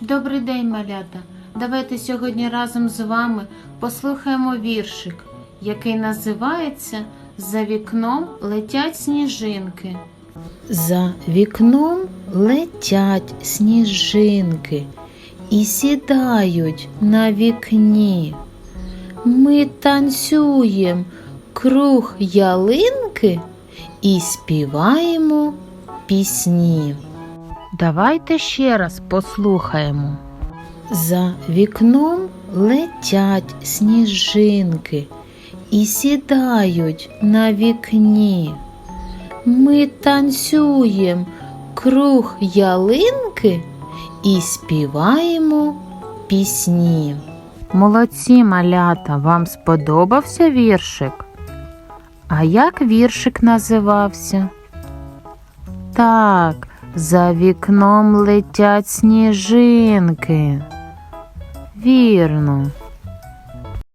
Добрий день, малята. Давайте сьогодні разом з вами послухаємо віршик, який називається За вікном летять сніжинки. За вікном летять сніжинки і сідають на вікні. Ми танцюємо круг ялинки і співаємо пісні. Давайте ще раз послухаємо. За вікном летять сніжинки і сідають на вікні. Ми танцюємо круг ялинки і співаємо пісні. Молодці малята, вам сподобався віршик? А як віршик називався? Так, за вікном летять сніжинки. Вірно.